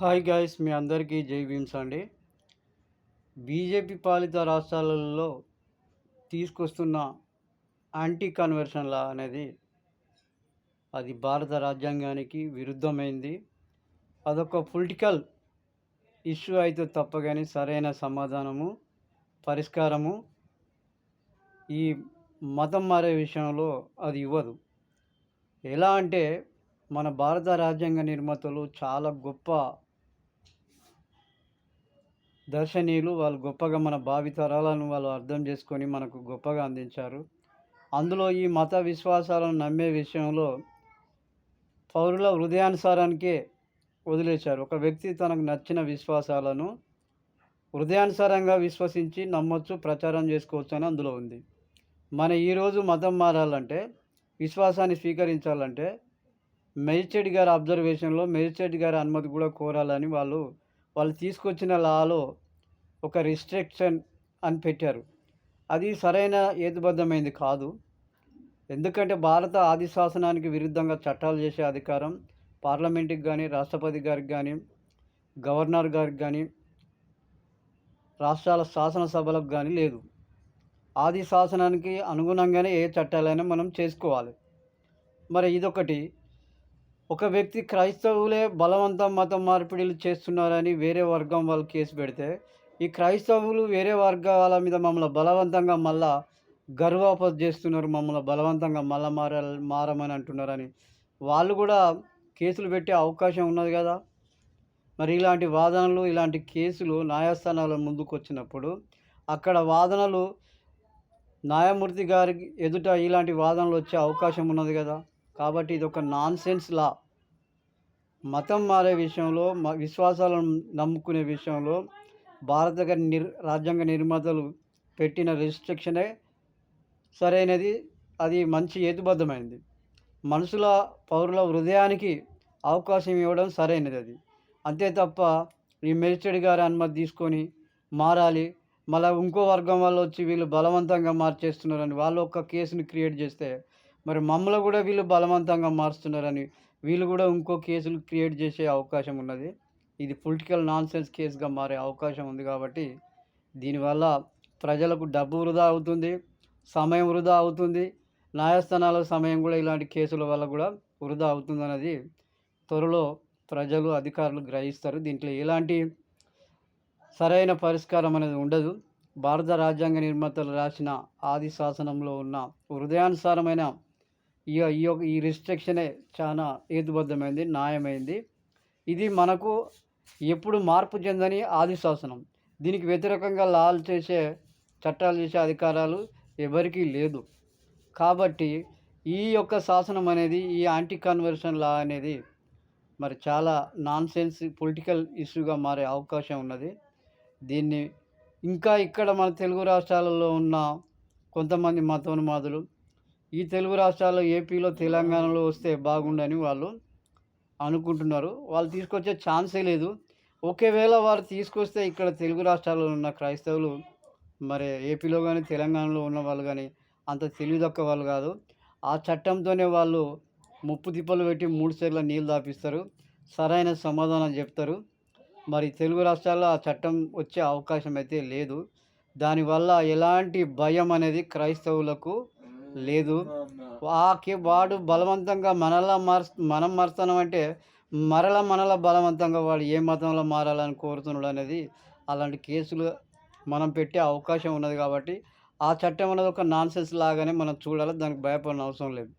Hi guys మీ అందరికీ జై భీమ్స్ అండి. బీజేపీ పాలిత రాష్ట్రాలలో తీసుకొస్తున్న యాంటీ కన్వర్షన్ లా అనేది అది భారత రాజ్యాంగానికి విరుద్ధమైంది. అదొక పొలిటికల్ ఇష్యూ అయితే తప్ప కానీ సరైన సమాధానము పరిష్కారము ఈ మతం మారే విషయంలో అది ఇవ్వదు. ఎలా అంటే మన భారత రాజ్యాంగ నిర్మాతలు చాలా గొప్ప దర్శనీయులు వాళ్ళు గొప్పగా మన భావితరాలను వాళ్ళు అర్థం చేసుకొని మనకు గొప్పగా అందించారు. అందులో ఈ మత విశ్వాసాలను నమ్మే విషయంలో పౌరుల హృదయానుసారానికే వదిలేశారు. ఒక వ్యక్తి తనకు నచ్చిన విశ్వాసాలను హృదయానుసారంగా విశ్వసించి నమ్మొచ్చు ప్రచారం చేసుకోవచ్చు అని అందులో ఉంది. మన ఈరోజు మతం మారాలంటే విశ్వాసాన్ని స్వీకరించాలంటే మెజిస్ట్రేట్ గారి అబ్జర్వేషన్లో మెజిస్ట్రేట్ గారి అనుమతి కూడా కోరాలని వాళ్ళు వాళ్ళు తీసుకొచ్చిన లాలో ఒక రిస్ట్రిక్షన్ అని పెట్టారు. అది సరైన హేతుబద్ధమైంది కాదు. ఎందుకంటే భారత ఆది శాసనానికి విరుద్ధంగా చట్టాలు చేసే అధికారం పార్లమెంటుకి కానీ రాష్ట్రపతి గారికి కానీ గవర్నర్ గారికి కానీ రాష్ట్రాల శాసనసభలకు కానీ లేదు. ఆది శాసనానికి అనుగుణంగానే ఏ చట్టాలైనా మనం చేసుకోవాలి. మరి ఇదొకటి. ఒక వ్యక్తి క్రైస్తవులే బలవంతం మతం మార్పిడిలు చేస్తున్నారని వేరే వర్గం వాళ్ళు కేసు పెడితే ఈ క్రైస్తవులు వేరే వర్గాల మీద మమ్మల్ని బలవంతంగా మళ్ళా గర్వాపస్ చేస్తున్నారు మమ్మల్ని బలవంతంగా మళ్ళా మార మారమని అంటున్నారని. వాళ్ళు కూడా కేసులు పెట్టే అవకాశం ఉన్నది కదా. మరి ఇలాంటి వాదనలు ఇలాంటి కేసులు న్యాయస్థానాల ముందుకు వచ్చినప్పుడు అక్కడ వాదనలు న్యాయమూర్తి గారికి ఎదుట ఇలాంటి వాదనలు వచ్చే అవకాశం ఉన్నది కదా. కాబట్టి ఇది ఒక నాన్ సెన్స్ లా. మతం మారే విషయంలో మ విశ్వాసాలను నమ్ముకునే విషయంలో భారత నిర్ రాజ్యాంగ నిర్మాతలు పెట్టిన రిస్ట్రిక్షనే సరైనది అది మంచి హేతుబద్ధమైనది. మనుషుల పౌరుల హృదయానికి అవకాశం ఇవ్వడం సరైనది అది. అంతే తప్ప ఈ మెజిస్ట్రేట్ గారి అనుమతి తీసుకొని మారాలి. మళ్ళీ ఇంకో వర్గం వాళ్ళు వచ్చి వీళ్ళు బలవంతంగా మార్చేస్తున్నారని వాళ్ళు ఒక కేసుని క్రియేట్ చేస్తే మరి మమ్మల్ని కూడా వీళ్ళు బలవంతంగా మారుస్తున్నారని వీళ్ళు కూడా ఇంకో కేసులు క్రియేట్ చేసే అవకాశం ఉన్నది. ఇది పొలిటికల్ నాన్ సెన్స్ కేసుగా మారే అవకాశం ఉంది కాబట్టి దీనివల్ల ప్రజలకు డబ్బు వృధా అవుతుంది సమయం వృధా అవుతుంది న్యాయస్థానాల సమయం కూడా ఇలాంటి కేసుల వల్ల కూడా వృధా అవుతుంది అన్నది త్వరలో ప్రజలు అధికారులు గ్రహిస్తారు. దీంట్లో ఎలాంటి సరైన పరిష్కారం అనేది ఉండదు. భారత రాజ్యాంగ నిర్మాతలు రాసిన ఆది శాసనంలో ఉన్న హృదయానుసారమైన ఈ ఈ యొక్క ఈ రిస్ట్రిక్షనే చాలా హేతుబద్ధమైంది న్యాయమైంది. ఇది మనకు ఎప్పుడు మార్పు చెందని ఆది శాసనం దీనికి వ్యతిరేకంగా లాలు చేసే చట్టాలు చేసే అధికారాలు ఎవరికీ లేదు. కాబట్టి ఈ యొక్క శాసనం అనేది ఈ యాంటీ కన్వర్షన్ లా అనేది మరి చాలా నాన్ సెన్స్ పొలిటికల్ ఇష్యూగా మారే అవకాశం ఉన్నది. దీన్ని ఇంకా ఇక్కడ మన తెలుగు రాష్ట్రాలలో ఉన్న కొంతమంది మతోన్మాదులు ఈ తెలుగు రాష్ట్రాల్లో ఏపీలో తెలంగాణలో వస్తే బాగుండని వాళ్ళు అనుకుంటున్నారు. వాళ్ళు తీసుకొచ్చే ఛాన్సే లేదు. ఒకవేళ వారు తీసుకొస్తే ఇక్కడ తెలుగు రాష్ట్రాల్లో ఉన్న క్రైస్తవులు మరి ఏపీలో కానీ తెలంగాణలో ఉన్న వాళ్ళు కానీ అంత తెలివి తక్కువ వాళ్ళు కాదు. ఆ చట్టంతోనే వాళ్ళు ముప్పు తిప్పలు పెట్టి మూడు సార్లు నీళ్ళు దాపిస్తారు సరైన సమాధానం చెప్తారు. మరి తెలుగు రాష్ట్రాల్లో ఆ చట్టం వచ్చే అవకాశం అయితే లేదు. దానివల్ల ఎలాంటి భయం అనేది క్రైస్తవులకు లేదు. వాకి వాడు బలవంతంగా మనలా మార్ మనం మారుతున్నాం అంటే మరల మనల బలవంతంగా వాడు ఏ మతంలో మారాలని కోరుతున్నాడు అనేది అలాంటి కేసులు మనం పెట్టే అవకాశం ఉన్నది కాబట్టి ఆ చట్టం అనేది ఒక నాన్ సెన్స్ లాగానే మనం చూడాలి. దానికి భయపడిన అవసరం లేదు.